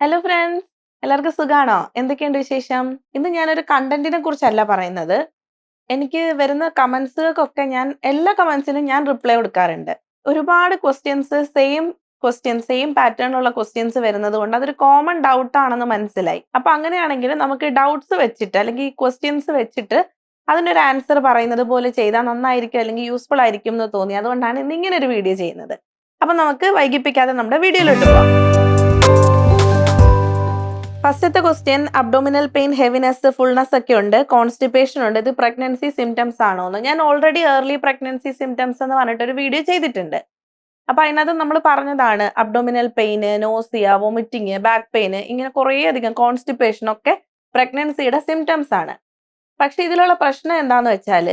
Hello friends എല്ലാവർക്കും സുഖാണോ? എന്തൊക്കെയുണ്ട് വിശേഷം? ഇന്ന് ഞാനൊരു കണ്ടന്റിനെ കുറിച്ചല്ല പറയുന്നത്. എനിക്ക് വരുന്ന കമന്റ്സുകൾക്കൊക്കെ ഞാൻ എല്ലാ കമന്റ്സിനും ഞാൻ റിപ്ലൈ കൊടുക്കാറുണ്ട്. ഒരുപാട് questions same question same pattern ഉള്ള ക്വസ്റ്റ്യൻസ് വരുന്നത് കൊണ്ട് അതൊരു കോമൺ ഡൗട്ട് ആണെന്ന് മനസ്സിലായി. അപ്പൊ അങ്ങനെയാണെങ്കിൽ നമുക്ക് ഡൗട്ട്സ് വെച്ചിട്ട് അല്ലെങ്കിൽ ക്വസ്റ്റ്യൻസ് വെച്ചിട്ട് അതിനൊരു ആൻസർ പറയുന്നത് പോലെ ചെയ്താൽ നന്നായിരിക്കും അല്ലെങ്കിൽ യൂസ്ഫുൾ ആയിരിക്കും എന്ന് തോന്നി. അതുകൊണ്ടാണ് ഇന്ന് ഇങ്ങനെ ഒരു വീഡിയോ ചെയ്യുന്നത്. അപ്പൊ നമുക്ക് വൈകിപ്പിക്കാതെ നമ്മുടെ വീഡിയോയിലോട്ട് പോകാം ഫസ്റ്റത്തെ question abdominal pain heaviness fullness ഒക്കെ ഉണ്ട്. കോൺസ്റ്റിപ്പേഷൻ ഉണ്ട്. ഇത് പ്രഗ്നൻസി സിംറ്റംസ് ആണോ എന്ന്. ഞാൻ ഓൾറെഡി ഏർലി പ്രഗ്നൻസി സിംറ്റംസ് എന്ന് പറഞ്ഞിട്ട് ഒരു വീഡിയോ ചെയ്തിട്ടുണ്ട്. അപ്പൊ അതിനകത്ത് നമ്മൾ പറഞ്ഞതാണ് abdominal pain nausea vomiting back pain ഇങ്ങനെ കുറേ അധികം കോൺസ്റ്റിപ്പേഷൻ ഒക്കെ പ്രഗ്നൻസിയുടെ സിംറ്റംസ് ആണ്. പക്ഷെ ഇതിലുള്ള പ്രശ്നം എന്താന്ന് വെച്ചാൽ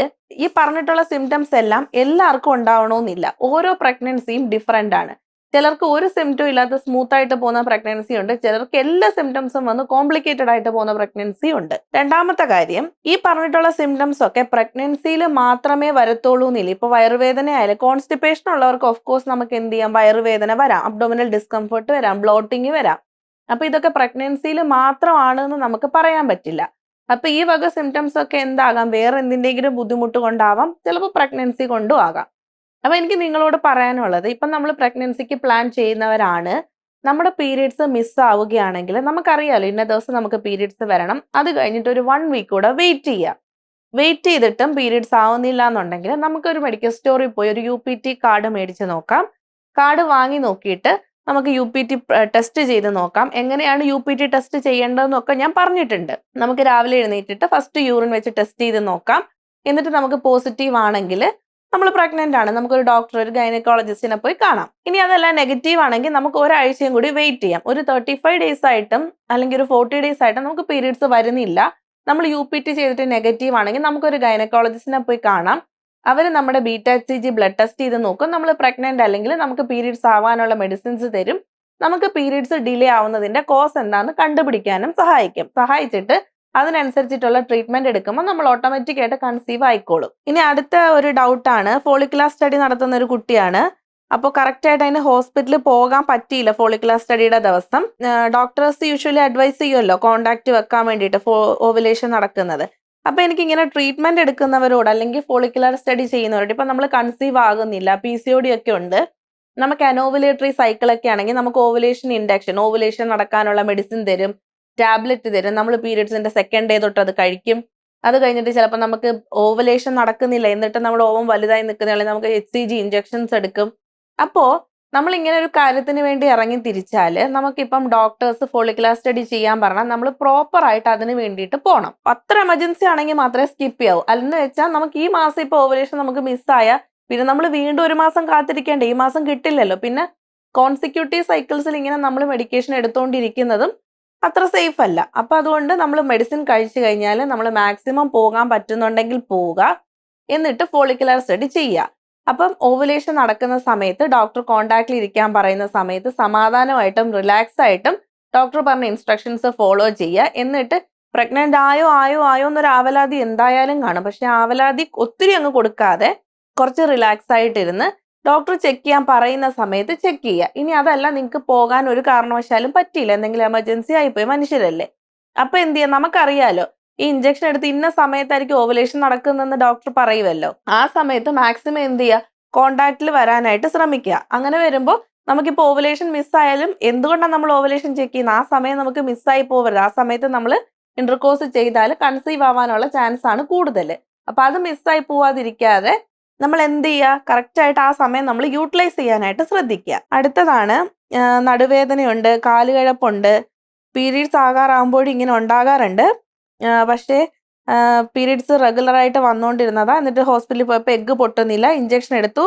ഈ പറഞ്ഞിട്ടുള്ള സിംറ്റംസ് എല്ലാം എല്ലാവർക്കും ഉണ്ടാവണമെന്നില്ല ഓരോ പ്രഗ്നൻസിയും ഡിഫറെന്റ് ആണ്. ചിലർക്ക് ഒരു സിംറ്റം ഇല്ലാത്ത സ്മൂത്ത് ആയിട്ട് പോകുന്ന പ്രഗ്നൻസി ഉണ്ട്. ചിലർക്ക് എല്ലാ സിംറ്റംസും വന്ന് കോംപ്ലിക്കേറ്റഡ് ആയിട്ട് പോകുന്ന പ്രഗ്നൻസി ഉണ്ട്. രണ്ടാമത്തെ കാര്യം ഈ പറഞ്ഞിട്ടുള്ള സിംറ്റംസ് ഒക്കെ പ്രഗ്നൻസിയിൽ മാത്രമേ വരത്തുള്ളൂ എന്നില്ല. ഇപ്പൊ വയറുവേദന ആയാലും കോൺസ്റ്റിപ്പേഷൻ ഉള്ളവർക്ക് ഓഫ് കോഴ്സ് നമുക്ക് എന്ത് ചെയ്യാം? വയറുവേദന വരാം അബ്ഡോമിനൽ ഡിസ്കംഫർട്ട് വരാം ബ്ലോട്ടിങ് വരാം. അപ്പൊ ഇതൊക്കെ പ്രഗ്നൻസിയിൽ മാത്രമാണ് എന്ന് നമുക്ക് പറയാൻ പറ്റില്ല. അപ്പൊ ഈ വക സിംറ്റംസ് ഒക്കെ എന്താകാം? വേറെ എന്തിന്റെങ്കിലും ബുദ്ധിമുട്ട് കൊണ്ടാവാം. ചിലപ്പോൾ പ്രഗ്നൻസി കൊണ്ടും ആകാം. അപ്പൊ എനിക്ക് നിങ്ങളോട് പറയാനുള്ളത് ഇപ്പം നമ്മൾ പ്രഗ്നൻസിക്ക് പ്ലാൻ ചെയ്യുന്നവരാണ്. നമ്മുടെ പീരീഡ്സ് മിസ് ആവുകയാണെങ്കിൽ നമുക്കറിയാലോ ഇന്ന ദിവസം നമുക്ക് പീരീഡ്സ് വരണം. അത് കഴിഞ്ഞിട്ട് ഒരു വൺ വീക്ക് കൂടെ വെയിറ്റ് ചെയ്യാം. വെയിറ്റ് ചെയ്തിട്ടും പീരീഡ്സ് ആവുന്നില്ല എന്നുണ്ടെങ്കിൽ നമുക്കൊരു മെഡിക്കൽ സ്റ്റോറിൽ പോയി ഒരു യു പി ടി കാർഡ് മേടിച്ച് നോക്കാം. കാർഡ് വാങ്ങി നോക്കിയിട്ട് നമുക്ക് യു പി ടി ടെസ്റ്റ് ചെയ്ത് നോക്കാം. എങ്ങനെയാണ് യു പി ടി ടെസ്റ്റ് ചെയ്യേണ്ടതെന്നൊക്കെ ഞാൻ പറഞ്ഞിട്ടുണ്ട്. നമുക്ക് രാവിലെ എഴുന്നേറ്റിട്ട് ഫസ്റ്റ് യൂറിൻ വെച്ച് ടെസ്റ്റ് ചെയ്ത് നോക്കാം. എന്നിട്ട് നമുക്ക് പോസിറ്റീവ് ആണെങ്കിൽ നമ്മൾ പ്രഗ്നന്റ് ആണ്. നമുക്ക് ഒരു ഡോക്ടർ ഒരു ഗൈനക്കോളജിസ്റ്റിനെ പോയി കാണാം. ഇനി അതെല്ലാം നെഗറ്റീവ് ആണെങ്കിൽ നമുക്ക് ഒരാഴ്ചയും കൂടി വെയിറ്റ് ചെയ്യാം. ഒരു തേർട്ടി ഫൈവ് ഡേയ്സ് ആയിട്ടും അല്ലെങ്കിൽ ഒരു ഫോർട്ടി ഡേയ്സ് ആയിട്ടും നമുക്ക് പീരീഡ്സ് വരുന്നില്ല. നമ്മൾ യു പി ടി ചെയ്തിട്ട് നെഗറ്റീവ് ആണെങ്കിൽ നമുക്കൊരു ഗൈനക്കോളജിസ്റ്റിനെ പോയി കാണാം. അവർ നമ്മുടെ beta C G blood test ചെയ്ത് നോക്കും. നമ്മൾ പ്രഗ്നന്റ് അല്ലെങ്കിൽ നമുക്ക് പീരീഡ്സ് ആവാനുള്ള മെഡിസിൻസ് തരും. നമുക്ക് പീരീഡ്സ് ഡിലേ ആവുന്നതിന്റെ കോസ് എന്താണെന്ന് കണ്ടുപിടിക്കാനും സഹായിക്കും. സഹായിച്ചിട്ട് അതിനനുസരിച്ചിട്ടുള്ള ട്രീറ്റ്മെന്റ് എടുക്കുമ്പോൾ നമ്മൾ ഓട്ടോമാറ്റിക് ആയിട്ട് കൺസീവ് ആയിക്കോളും. ഇനി അടുത്ത ഒരു ഡൗട്ടാണ് ഫോളിക്കുലാർ സ്റ്റഡി നടത്തുന്ന ഒരു കുട്ടിയാണ്. അപ്പോൾ കറക്റ്റ് ആയിട്ട് അതിന് ഹോസ്പിറ്റലിൽ പോകാൻ പറ്റിയില്ല ഫോളിക്കുലർ സ്റ്റഡിയുടെ ദിവസം. ഡോക്ടേഴ്സ് യൂഷ്വലി അഡ്വൈസ് ചെയ്യുമല്ലോ കോണ്ടാക്ട് വെക്കാൻ വേണ്ടിയിട്ട് ഓവുലേഷൻ നടക്കുന്നത്. അപ്പൊ എനിക്ക് ഇങ്ങനെ ട്രീറ്റ്മെന്റ് എടുക്കുന്നവരോട് അല്ലെങ്കിൽ ഫോളിക്കുലാർ സ്റ്റഡി ചെയ്യുന്നവരോട് ഇപ്പൊ നമ്മൾ കൺസീവ് ആകുന്നില്ല പി സി ഒ ഡി ഒക്കെ ഉണ്ട്. നമുക്ക് അനോവുലേറ്ററി സൈക്കിൾ ഒക്കെ ആണെങ്കിൽ നമുക്ക് ഓവുലേഷൻ ഇൻഡക്ഷൻ ഓവുലേഷൻ നടക്കാനുള്ള മെഡിസിൻ തരും. ടാബ്ലറ്റ് തരും. നമ്മൾ പീരിയഡ്സിന്റെ സെക്കൻഡ് ഡേ തൊട്ട് അത് കഴിക്കും. അത് കഴിഞ്ഞിട്ട് ചിലപ്പോൾ നമുക്ക് ഓവലേഷൻ നടക്കുന്നില്ല. എന്നിട്ട് നമ്മൾ ഓവം വലുതായി നിൽക്കുന്നതാണെങ്കിൽ നമുക്ക് എച്ച് സി ജി ഇഞ്ചക്ഷൻസ് എടുക്കും. അപ്പോൾ നമ്മൾ ഇങ്ങനെ ഒരു കാര്യത്തിന് വേണ്ടി ഇറങ്ങി തിരിച്ചാൽ നമുക്കിപ്പം ഡോക്ടേഴ്സ് ഫോളിക്കുലർ സ്റ്റഡി ചെയ്യാൻ പറഞ്ഞാൽ നമ്മൾ പ്രോപ്പർ ആയിട്ട് അതിന് വേണ്ടിയിട്ട് പോകണം അത്ര എമർജൻസി ആണെങ്കിൽ മാത്രമേ സ്കിപ്പ് ചെയ്യാവൂ. അല്ലെന്ന് വെച്ചാൽ നമുക്ക് ഈ മാസം ഇപ്പോൾ ഓവലേഷൻ നമുക്ക് മിസ്സായ പിന്നെ നമ്മൾ വീണ്ടും ഒരു മാസം കാത്തിരിക്കേണ്ട? ഈ മാസം കിട്ടില്ലല്ലോ. പിന്നെ കോൺസിക്യൂട്ടീവ് സൈക്കിൾസിൽ ഇങ്ങനെ നമ്മൾ മെഡിക്കേഷൻ എടുത്തുകൊണ്ടിരിക്കുന്നതും അത്ര സേഫ് അല്ല. അപ്പൊ അതുകൊണ്ട് നമ്മൾ മെഡിസിൻ കഴിച്ചു കഴിഞ്ഞാൽ നമ്മൾ മാക്സിമം പോകാൻ പറ്റുന്നുണ്ടെങ്കിൽ പോവുക. എന്നിട്ട് ഫോളിക്കുലർ സ്റ്റഡി ചെയ്യുക. അപ്പം ഓവുലേഷൻ നടക്കുന്ന സമയത്ത് ഡോക്ടർ കോണ്ടാക്റ്റിൽ ഇരിക്കാൻ പറയുന്ന സമയത്ത് സമാധാനമായിട്ടും റിലാക്സ് ആയിട്ടും ഡോക്ടർ പറഞ്ഞ ഇൻസ്ട്രക്ഷൻസ് ഫോളോ ചെയ്യുക. എന്നിട്ട് പ്രഗ്നന്റ് ആയോ ആയോ ആയോ എന്നൊരു ആവലാതി എന്തായാലും കാണും. പക്ഷെ ആവലാതി ഒത്തിരി അങ്ങ് കൊടുക്കാതെ കുറച്ച് റിലാക്സ് ആയിട്ടിരുന്ന് ഡോക്ടർ ചെക്ക് ചെയ്യാൻ പറയുന്ന സമയത്ത് ചെക്ക് ചെയ്യുക. ഇനി അതല്ല നിങ്ങൾക്ക് പോകാൻ ഒരു കാരണവശാലും പറ്റിയില്ല. എന്തെങ്കിലും എമർജൻസി ആയിപ്പോയി മനുഷ്യരല്ലേ? അപ്പൊ എന്ത് ചെയ്യാം? നമുക്കറിയാലോ ഈ ഇഞ്ചക്ഷൻ എടുത്ത് ഇന്ന സമയത്തായിരിക്കും ഓവുലേഷൻ നടക്കുന്നതെന്ന് ഡോക്ടർ പറയുമല്ലോ ആ സമയത്ത് മാക്സിമം എന്ത് ചെയ്യുക? കോണ്ടാക്റ്റിൽ വരാനായിട്ട് ശ്രമിക്കുക. അങ്ങനെ വരുമ്പോൾ നമുക്കിപ്പോൾ ഓവുലേഷൻ മിസ്സായാലും എന്തുകൊണ്ടാണ് നമ്മൾ ഓവുലേഷൻ ചെക്ക് ചെയ്യുന്നത്? ആ സമയം നമുക്ക് മിസ്സായി പോകരുത് ആ സമയത്ത് നമ്മൾ ഇന്റർകോഴ്സ് ചെയ്താൽ കൺസീവ് ആവാനുള്ള ചാൻസ് ആണ് കൂടുതൽ അപ്പൊ അത് മിസ്സായി പോവാതിരിക്കാതെ നമ്മൾ എന്ത് ചെയ്യുക കറക്റ്റ് ആയിട്ട് ആ സമയം നമ്മൾ യൂട്ടിലൈസ് ചെയ്യാനായിട്ട് ശ്രദ്ധിക്കുക. അടുത്തതാണ് നടുവേദനയുണ്ട് കാലുകഴപ്പുണ്ട് പീരീഡ്സ് ആകാറാകുമ്പോഴും ഇങ്ങനെ ഉണ്ടാകാറുണ്ട്. പക്ഷേ പീരീഡ്സ് റെഗുലറായിട്ട് വന്നുകൊണ്ടിരുന്നതാ എന്നിട്ട് ഹോസ്പിറ്റലിൽ പോയപ്പോൾ എഗ്ഗ് പൊട്ടുന്നില്ല ഇഞ്ചക്ഷൻ എടുത്തു.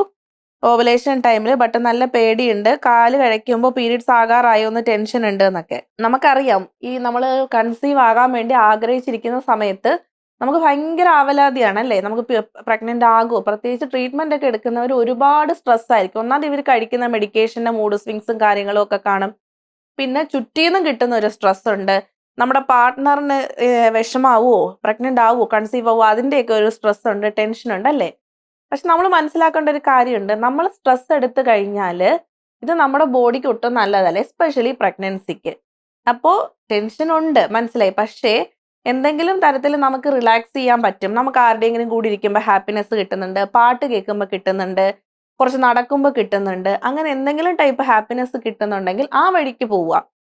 ഓവലേഷൻ ടൈമിൽ ബട്ട് നല്ല പേടിയുണ്ട്. കാൽ കഴിക്കുമ്പോൾ പീരീഡ്സ് ആകാറായോ എന്ന് ടെൻഷൻ ഉണ്ട് എന്നൊക്കെ. നമുക്കറിയാം ഈ നമ്മൾ കൺസീവ് ആകാൻ വേണ്ടി ആഗ്രഹിച്ചിരിക്കുന്ന സമയത്ത് നമുക്ക് ഭയങ്കര ആവലാതിയാണ് അല്ലേ? നമുക്ക് പ്രഗ്നന്റ് ആകുമോ പ്രത്യേകിച്ച് ട്രീറ്റ്മെന്റ് ഒക്കെ എടുക്കുന്നവർ ഒരുപാട് സ്ട്രെസ് ആയിരിക്കും. ഒന്നാമത് ഇവർ കഴിക്കുന്ന മെഡിക്കേഷന്റെ മൂഡ് സ്വിങ്സും കാര്യങ്ങളും ഒക്കെ കാണും. പിന്നെ ചുറ്റീന്നും കിട്ടുന്ന ഒരു സ്ട്രെസ് ഉണ്ട്. നമ്മുടെ പാർട്ട്ണറിന് വിഷമാവുമോ പ്രഗ്നന്റ് ആവുമോ കൺസീവ് ആവുമോ അതിന്റെയൊക്കെ ഒരു സ്ട്രെസ് ഉണ്ട് ടെൻഷൻ ഉണ്ട് അല്ലേ? പക്ഷെ നമ്മൾ മനസ്സിലാക്കേണ്ട ഒരു കാര്യമുണ്ട്. നമ്മൾ സ്ട്രെസ് എടുത്തു കഴിഞ്ഞാൽ ഇത് നമ്മുടെ ബോഡിക്ക് ഒട്ടും നല്ലതല്ല എസ്പെഷ്യലി പ്രഗ്നൻസിക്ക് അപ്പോൾ ടെൻഷൻ ഉണ്ട് മനസ്സിലായി. പക്ഷേ എന്തെങ്കിലും തരത്തിൽ നമുക്ക് റിലാക്സ് ചെയ്യാൻ പറ്റും. നമുക്ക് ആരുടെയെങ്കിലും കൂടി ഇരിക്കുമ്പോൾ ഹാപ്പിനെസ് കിട്ടുന്നുണ്ട് പാട്ട് കേൾക്കുമ്പോൾ കിട്ടുന്നുണ്ട് കുറച്ച് നടക്കുമ്പോൾ കിട്ടുന്നുണ്ട് അങ്ങനെ എന്തെങ്കിലും ടൈപ്പ് ഹാപ്പിനെസ് കിട്ടുന്നുണ്ടെങ്കിൽ ആ വഴിക്ക് പോവുക.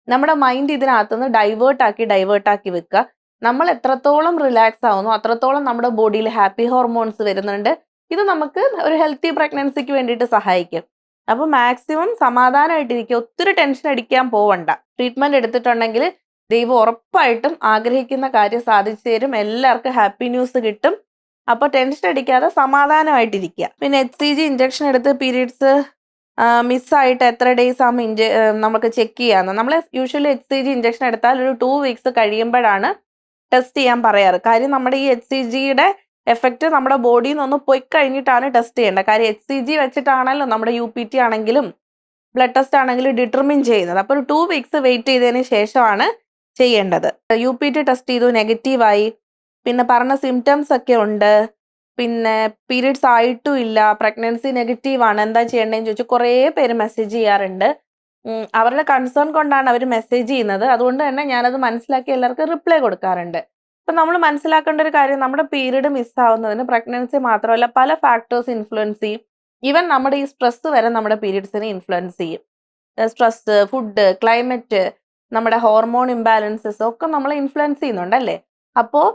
നമ്മുടെ മൈൻഡ് ഇതിനകത്തുനിന്ന് ഡൈവേർട്ട് ആക്കി ഡൈവേർട്ട് ആക്കി വെക്കുക. നമ്മൾ എത്രത്തോളം റിലാക്സ് ആവുന്നു അത്രത്തോളം നമ്മുടെ ബോഡിയിൽ ഹാപ്പി ഹോർമോൺസ് വരുന്നുണ്ട് ഇത് നമുക്ക് ഒരു ഹെൽത്തി പ്രഗ്നൻസിക്ക് വേണ്ടിയിട്ട് സഹായിക്കും. അപ്പോൾ മാക്സിമം സമാധാനമായിട്ടിരിക്കുക ഒത്തിരി ടെൻഷൻ അടിക്കാൻ പോവണ്ട. ട്രീറ്റ്മെന്റ് എടുത്തിട്ടുണ്ടെങ്കിൽ ദൈവം ഉറപ്പായിട്ടും ആഗ്രഹിക്കുന്ന കാര്യം സാധിച്ചു തരും. എല്ലാവർക്കും ഹാപ്പി ന്യൂസ് കിട്ടും. അപ്പൊ ടെൻഷൻ അടിക്കാതെ സമാധാനമായിട്ടിരിക്കുക. പിന്നെ എച്ച് സി ജി ഇഞ്ചക്ഷൻ എടുത്ത് പീരീഡ്സ് മിസ്സായിട്ട് എത്ര ഡേയ്സ് ആകുമ്പോൾ ഇഞ്ച നമുക്ക് ചെക്ക് ചെയ്യാന്ന്. നമ്മൾ usually H C G injection എടുത്താൽ ഒരു ടു വീക്സ് കഴിയുമ്പോഴാണ് ടെസ്റ്റ് ചെയ്യാൻ പറയാറ്. കാര്യം നമ്മുടെ ഈ എച്ച് സി ജിയുടെ എഫക്റ്റ് നമ്മുടെ ബോഡിയിൽ നിന്ന് പോയി കഴിഞ്ഞിട്ടാണ് ടെസ്റ്റ് ചെയ്യേണ്ടത്. കാര്യം എച്ച് സി ജി വെച്ചിട്ടാണല്ലോ നമ്മുടെ യു പി ടി ആണെങ്കിലും ബ്ലഡ് ടെസ്റ്റ് ആണെങ്കിലും ഡിറ്റർമിൻ ചെയ്യുന്നത്. അപ്പോൾ ഒരു ടു വീക്സ് വെയിറ്റ് ചെയ്തതിന് ശേഷമാണ് ചെയ്യേണ്ടത്. യു പി ടി ടെസ്റ്റ് ചെയ്തു നെഗറ്റീവായി. പിന്നെ പറഞ്ഞ സിംറ്റംസ് ഒക്കെ ഉണ്ട്. പിന്നെ പീരീഡ്സ് ആയിട്ടും ഇല്ല. പ്രഗ്നൻസി നെഗറ്റീവ് ആണ് എന്താ ചെയ്യേണ്ടതെന്ന് ചോദിച്ചു കുറേ പേര് മെസ്സേജ് ചെയ്യാറുണ്ട്. അവരുടെ കൺസേൺ കൊണ്ടാണ് അവർ മെസ്സേജ് ചെയ്യുന്നത്. അതുകൊണ്ട് തന്നെ ഞാനത് മനസ്സിലാക്കി എല്ലാവർക്കും റിപ്ലൈ കൊടുക്കാറുണ്ട്. ഇപ്പം നമ്മൾ മനസ്സിലാക്കേണ്ട ഒരു കാര്യം നമ്മുടെ പീരീഡ് മിസ്സാവുന്നതിന് പ്രഗ്നൻസി മാത്രമല്ല പല ഫാക്ടേഴ്സ് ഇൻഫ്ലുവൻസ് ചെയ്യും. ഈവൻ നമ്മുടെ ഈ സ്ട്രെസ് വരെ നമ്മുടെ പീരീഡ്സിനെ ഇൻഫ്ലുവൻസ് ചെയ്യും. സ്ട്രെസ് ഫുഡ് ക്ലൈമറ്റ് നമ്മുടെ ഹോർമോൺ ഇംബാലൻസസ് ഒക്കെ നമ്മളെ ഇൻഫ്ലുവൻസ് ചെയ്യുന്നുണ്ടല്ലേ? അപ്പോൾ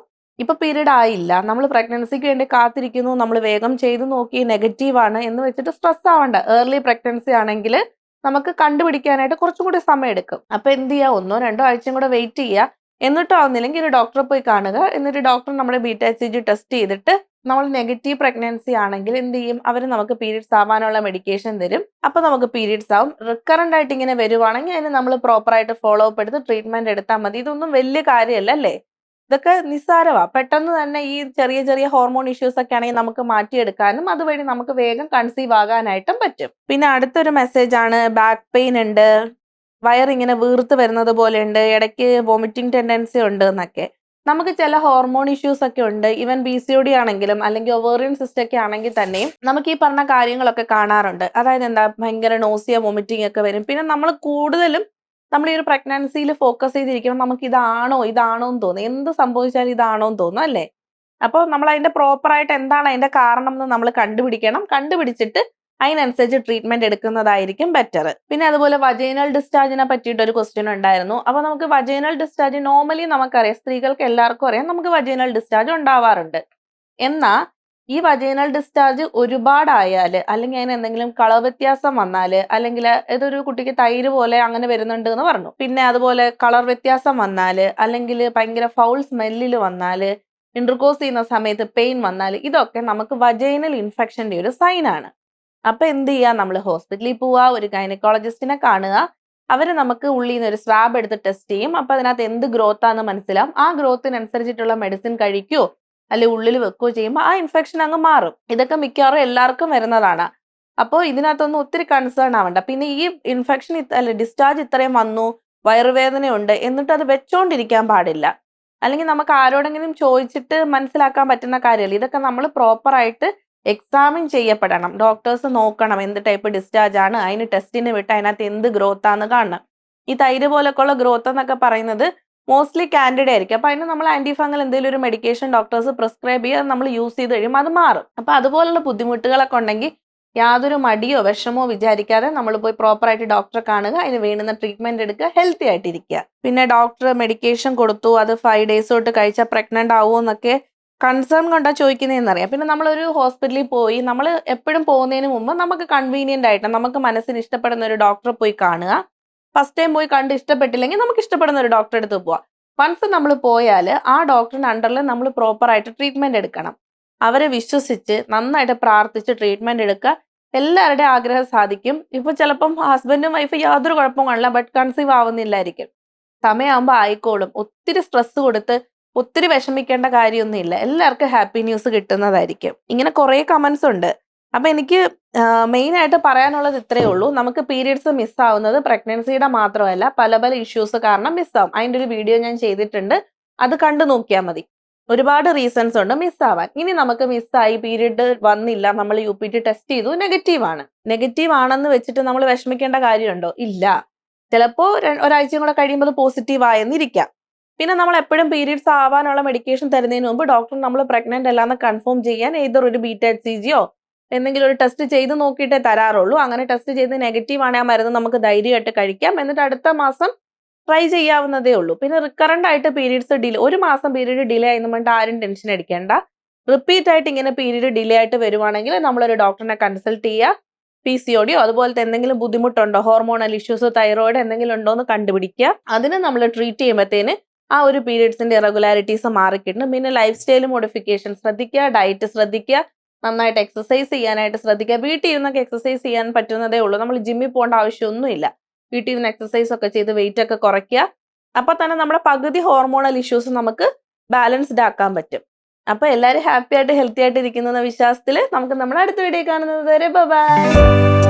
ഇപ്പൊ പീരീഡ് ആയില്ല. നമ്മൾ പ്രഗ്നൻസിക്ക് വേണ്ടി കാത്തിരിക്കുന്നു. നമ്മൾ വേഗം ചെയ്തു നോക്കി നെഗറ്റീവ് ആണ് എന്ന് വെച്ചിട്ട് സ്ട്രെസ് ആവണ്ട. ഏർലി പ്രഗ്നൻസി ആണെങ്കിൽ നമുക്ക് കണ്ടുപിടിക്കാനായിട്ട് കുറച്ചും കൂടി സമയം എടുക്കും. അപ്പൊ എന്ത് ചെയ്യുക ഒന്നോ രണ്ടോ ആഴ്ചയും കൂടെ വെയിറ്റ് ചെയ്യുക എന്നിട്ടും ആവുന്നില്ലെങ്കിൽ ഒരു ഡോക്ടറെ പോയി കാണുക. എന്നിട്ട് ഡോക്ടർ നമ്മുടെ ബീറ്റ എച്ച് ജി ടെസ്റ്റ് ചെയ്തിട്ട് നമ്മൾ നെഗറ്റീവ് പ്രഗ്നൻസി ആണെങ്കിൽ എന്ത് ചെയ്യും? അവർ നമുക്ക് പീരീഡ്സ് ആവാനുള്ള മെഡിക്കേഷൻ തരും. അപ്പൊ നമുക്ക് പീരീഡ്സ് ആവും. റിക്കറന്റ് ആയിട്ട് ഇങ്ങനെ വരുവാണെങ്കിൽ അതിന് നമ്മൾ പ്രോപ്പർ ആയിട്ട് ഫോളോ അപ്പ് എടുത്ത് ട്രീറ്റ്മെന്റ് എടുത്താൽ മതി. ഇതൊന്നും വലിയ കാര്യമല്ല അല്ലേ? ഇതൊക്കെ നിസ്സാരമാ പെട്ടെന്ന് തന്നെ ഈ ചെറിയ ചെറിയ ഹോർമോൺ ഇഷ്യൂസ് ഒക്കെ ആണെങ്കിൽ നമുക്ക് മാറ്റിയെടുക്കാനും അതുവഴി നമുക്ക് വേഗം കൺസീവ് ആകാനായിട്ടും പറ്റും. പിന്നെ അടുത്തൊരു മെസ്സേജ് ആണ്. ബാക്ക് പെയിൻ ഉണ്ട്. വയറിങ്ങനെ വീർത്ത് വരുന്നത് പോലെ ഉണ്ട്. ഇടയ്ക്ക് വോമിറ്റിംഗ് ടെൻഡൻസി ഉണ്ട് എന്നൊക്കെ. നമുക്ക് ചില ഹോർമോൺ ഇഷ്യൂസ് ഒക്കെ ഉണ്ട്. Even B C O D ആണെങ്കിലും അല്ലെങ്കിൽ ഒവേറിയൻ സിസ്റ്റം ഒക്കെ ആണെങ്കിൽ തന്നെയും നമുക്ക് ഈ പറഞ്ഞ കാര്യങ്ങളൊക്കെ കാണാറുണ്ട്. അതായത് എന്താ? ഭയങ്കര നോസിയ വോമിറ്റിംഗ് ഒക്കെ വരും. പിന്നെ നമ്മൾ കൂടുതലും നമ്മൾ ഈ ഒരു പ്രഗ്നൻസിയിൽ ഫോക്കസ് ചെയ്തിരിക്കണം നമുക്ക് ഇതാണോ ഇതാണോ എന്ന് തോന്നും. എന്ത് സംഭവിച്ചാലും ഇതാണോ എന്ന് തോന്നും അല്ലേ? അപ്പോൾ നമ്മൾ അതിന്റെ പ്രോപ്പറായിട്ട് എന്താണ് അതിന്റെ കാരണം എന്ന് നമ്മൾ കണ്ടുപിടിക്കണം. കണ്ടുപിടിച്ചിട്ട് അതിനനുസരിച്ച് ട്രീറ്റ്മെന്റ് എടുക്കുന്നതായിരിക്കും ബെറ്റർ പിന്നെ അതുപോലെ വജൈനൽ ഡിസ്ചാർജിനെ പറ്റിയിട്ട് ഒരു ക്വസ്റ്റ്യൻ ഉണ്ടായിരുന്നു. അപ്പോൾ നമുക്ക് വജൈനൽ ഡിസ്ചാർജ് നോർമലി നമുക്കറിയാം സ്ത്രീകൾക്ക് എല്ലാവർക്കും അറിയാം നമുക്ക് വജൈനൽ ഡിസ്ചാർജ് ഉണ്ടാവാറുണ്ട്. എന്നാൽ ഈ വജൈനൽ ഡിസ്ചാർജ് ഒരുപാടായാൽ അല്ലെങ്കിൽ അതിന് എന്തെങ്കിലും കളർ വ്യത്യാസം വന്നാൽ അല്ലെങ്കിൽ ഇതൊരു കുട്ടിക്ക് തൈര് പോലെ അങ്ങനെ വരുന്നുണ്ട് എന്ന് പറഞ്ഞു. പിന്നെ അതുപോലെ കളർ വ്യത്യാസം വന്നാൽ അല്ലെങ്കിൽ ഭയങ്കര ഫൗൾ സ്മെല്ലിൽ വന്നാൽ ഇൻട്രകോസ് ചെയ്യുന്ന സമയത്ത് പെയിൻ വന്നാൽ ഇതൊക്കെ നമുക്ക് വജൈനൽ ഇൻഫെക്ഷന്റെ ഒരു സൈൻ ആണ്. അപ്പൊ എന്ത് ചെയ്യാം? നമ്മൾ ഹോസ്പിറ്റലിൽ പോവുക ഒരു ഗൈനക്കോളജിസ്റ്റിനെ കാണുക. അവർ നമുക്ക് ഉള്ളിൽ നിന്ന് ഒരു സ്വാബ് എടുത്ത് ടെസ്റ്റ് ചെയ്യും. അപ്പൊ അതിനകത്ത് എന്ത് ഗ്രോത്ത് ആണെന്ന് മനസ്സിലാവും. ആ ഗ്രോത്തിനനുസരിച്ചിട്ടുള്ള മെഡിസിൻ കഴിക്കുമോ അല്ലെ ഉള്ളിൽ വെക്കുകയോ ചെയ്യുമ്പോൾ ആ ഇൻഫെക്ഷൻ അങ്ങ് മാറും. ഇതൊക്കെ മിക്കവാറും എല്ലാവർക്കും വരുന്നതാണ്. അപ്പോൾ ഇതിനകത്തൊന്നും ഒത്തിരി കൺസേൺ ആവണ്ട. പിന്നെ ഈ ഇൻഫെക്ഷൻ അല്ലെ ഡിസ്ചാർജ് ഇത്രയും വന്നു വയറുവേദനയുണ്ട് എന്നിട്ട് അത് വെച്ചോണ്ടിരിക്കാൻ പാടില്ല. അല്ലെങ്കിൽ നമുക്ക് ആരോടെങ്കിലും ചോദിച്ചിട്ട് മനസ്സിലാക്കാൻ പറ്റുന്ന കാര്യമല്ല? ഇതൊക്കെ നമ്മൾ പ്രോപ്പറായിട്ട് എക്സാമിൻ ചെയ്യപ്പെടണം. ഡോക്ടേഴ്സ് നോക്കണം എന്ത് ടൈപ്പ് ഡിസ്ചാർജ് ആണ്. അതിന് ടെസ്റ്റിന് വിട്ട് അതിനകത്ത് എന്ത് ഗ്രോത്ത് ആണെന്ന് കാണണം. ഈ തൈര് പോലൊക്കെയുള്ള ഗ്രോത്ത് എന്നൊക്കെ പറയുന്നത് മോസ്റ്റ്ലി കാൻഡിഡ ആയിരിക്കും. അപ്പൊ അതിന് നമ്മൾ ആന്റി ഫംഗൽ എന്തെങ്കിലും ഒരു മെഡിക്കേഷൻ ഡോക്ടേഴ്സ് പ്രിസ്ക്രൈബ് ചെയ്യുക നമ്മൾ യൂസ് ചെയ്ത് കഴിയുമ്പോൾ അത് മാറും. അപ്പൊ അതുപോലുള്ള ബുദ്ധിമുട്ടുകളൊക്കെ ഉണ്ടെങ്കിൽ യാതൊരു മടിയോ വിഷമോ വിചാരിക്കാതെ നമ്മൾ പോയി പ്രോപ്പറായിട്ട് ഡോക്ടറെ കാണുക അതിന് വേണ്ടുന്ന ട്രീറ്റ്മെന്റ് എടുക്കുക ഹെൽത്തി ആയിട്ടിരിക്കുക. പിന്നെ ഡോക്ടർ മെഡിക്കേഷൻ കൊടുത്തു അത് ഫൈവ് ഡേയ്സ് തൊട്ട് കഴിച്ചാൽ പ്രഗ്നന്റ് ആവുമോ എന്നൊക്കെ കൺസേൺ കൊണ്ടാ ചോദിക്കുന്നതെന്നറിയാം. പിന്നെ നമ്മളൊരു ഹോസ്പിറ്റലിൽ പോയി നമ്മൾ എപ്പോഴും പോകുന്നതിന് മുമ്പ് നമുക്ക് കൺവീനിയന്റ് ആയിട്ട് നമുക്ക് മനസ്സിന് ഇഷ്ടപ്പെടുന്ന ഒരു ഡോക്ടറെ പോയി കാണുക. ഫസ്റ്റ് ടൈം പോയി കണ്ട് ഇഷ്ടപ്പെട്ടില്ലെങ്കിൽ നമുക്ക് ഇഷ്ടപ്പെടുന്ന ഒരു ഡോക്ടറെ അടുത്ത് പോവാം. വൺസ് നമ്മൾ പോയാൽ ആ ഡോക്ടറിന്റെ അണ്ടറിൽ നമ്മൾ പ്രോപ്പറായിട്ട് ട്രീറ്റ്മെന്റ് എടുക്കണം. അവരെ വിശ്വസിച്ച് നന്നായിട്ട് പ്രാർത്ഥിച്ച് ട്രീറ്റ്മെന്റ് എടുക്കുക. എല്ലാവരുടെയും ആഗ്രഹം സാധിക്കും. ഇപ്പോൾ ചിലപ്പം ഹസ്ബൻഡും വൈഫും യാതൊരു കുഴപ്പവും കാണില്ല. ബട്ട് കൺസീവ് ആവുന്നില്ലായിരിക്കും. സമയമാകുമ്പോൾ ആയിക്കോളും. ഒത്തിരി സ്ട്രെസ് കൊടുത്ത് ഒത്തിരി വിഷമിക്കേണ്ട കാര്യമൊന്നുമില്ല. എല്ലാവർക്കും ഹാപ്പി ന്യൂസ് കിട്ടുന്നതായിരിക്കും. ഇങ്ങനെ കുറേ കമൻസ് ഉണ്ട്. അപ്പൊ എനിക്ക് മെയിൻ ആയിട്ട് പറയാനുള്ളത് ഇത്രയേ ഉള്ളൂ. നമുക്ക് പീരീഡ്സ് മിസ്സാവുന്നത് പ്രഗ്നൻസിയുടെ മാത്രമല്ല പല പല ഇഷ്യൂസ് കാരണം മിസ്സാവും അതിന്റെ ഒരു വീഡിയോ ഞാൻ ചെയ്തിട്ടുണ്ട്. അത് കണ്ടു നോക്കിയാൽ മതി. ഒരുപാട് റീസൺസ് ഉണ്ട് മിസ്സാവാൻ ഇനി നമുക്ക് മിസ്സായി പീരീഡ് വന്നില്ല നമ്മൾ യു പി ടി ടെസ്റ്റ് ചെയ്തു നെഗറ്റീവ് ആണ്. നെഗറ്റീവ് ആണെന്ന് വെച്ചിട്ട് നമ്മൾ വിഷമിക്കേണ്ട കാര്യമുണ്ടോ? ഇല്ല. ചിലപ്പോൾ ഒരാഴ്ചയും കൂടെ കഴിയുമ്പോൾ പോസിറ്റീവ് ആയെന്നിരിക്കാം. പിന്നെ നമ്മൾ എപ്പോഴും പീരീഡ്സ് ആവാനുള്ള മെഡിക്കേഷൻ തരുന്നതിന് മുമ്പ് ഡോക്ടർ നമ്മൾ പ്രഗ്നന്റ് അല്ലാന്ന് കൺഫേം ചെയ്യാൻ ഏതൊരു ഒരു ബീറ്റ എച്ച് സി ജിയോ എന്തെങ്കിലും ഒരു ടെസ്റ്റ് ചെയ്ത് നോക്കിയിട്ടേ തരാറുള്ളൂ. അങ്ങനെ ടെസ്റ്റ് ചെയ്ത് നെഗറ്റീവ് ആണെങ്കിൽ ആ മരുന്ന് നമുക്ക് ധൈര്യമായിട്ട് കഴിക്കാം. എന്നിട്ട് അടുത്ത മാസം ട്രൈ ചെയ്യാവുന്നതേ ഉള്ളൂ. പിന്നെ റിക്കറന്റ് ആയിട്ട് പീരീഡ്സ് ഡിലേ ഒരു മാസം പീരീഡ് ഡിലേ ആയെന്ന് പറഞ്ഞിട്ട് ആരും ടെൻഷൻ അടിക്കേണ്ട. റിപ്പീറ്റ് ആയിട്ട് ഇങ്ങനെ പീരീഡ് ഡിലേ ആയിട്ട് വരുവാണെങ്കിൽ നമ്മളൊരു ഡോക്ടറിനെ കൺസൾട്ട് ചെയ്യുക പി സി ഒടിയോ അതുപോലത്തെ എന്തെങ്കിലും ബുദ്ധിമുട്ടുണ്ടോ? ഹോർമോണൽ ഇഷ്യൂസ് തൈറോയിഡ് എന്തെങ്കിലും ഉണ്ടോ എന്ന് കണ്ടുപിടിക്കുക. അതിന് നമ്മൾ ട്രീറ്റ് ചെയ്യുമ്പോഴത്തേന് ആ ഒരു പീരീഡ്സിന്റെ ഇറഗുലാരിറ്റീസ് മാറിക്കിട്ടും പിന്നെ ലൈഫ് സ്റ്റൈൽ മോഡിഫിക്കേഷൻ ശ്രദ്ധിക്കുക ഡയറ്റ് ശ്രദ്ധിക്കുക നന്നായിട്ട് എക്സസൈസ് ചെയ്യാനായിട്ട് ശ്രദ്ധിക്കുക. വീട്ടിൽ ഇരുന്നൊക്കെ എക്സസൈസ് ചെയ്യാൻ പറ്റുന്നതേ ഉള്ളൂ. നമ്മൾ ജിമ്മിൽ പോകേണ്ട ആവശ്യമൊന്നുമില്ല. വീട്ടിൽ ഇരുന്ന് എക്സസൈസ് ഒക്കെ ചെയ്ത് വെയിറ്റ് ഒക്കെ കുറയ്ക്കുക. അപ്പൊ തന്നെ നമ്മുടെ പകുതി ഹോർമോണൽ ഇഷ്യൂസ് നമുക്ക് ബാലൻസ്ഡ് ആക്കാൻ പറ്റും. അപ്പൊ എല്ലാവരും ഹാപ്പി ആയിട്ട് ഹെൽത്തി ആയിട്ട് ഇരിക്കുന്ന വിശ്വാസത്തിൽ നമുക്ക് നമ്മുടെ അടുത്ത വീഡിയോ കാണുന്നത് വരെ ബൈ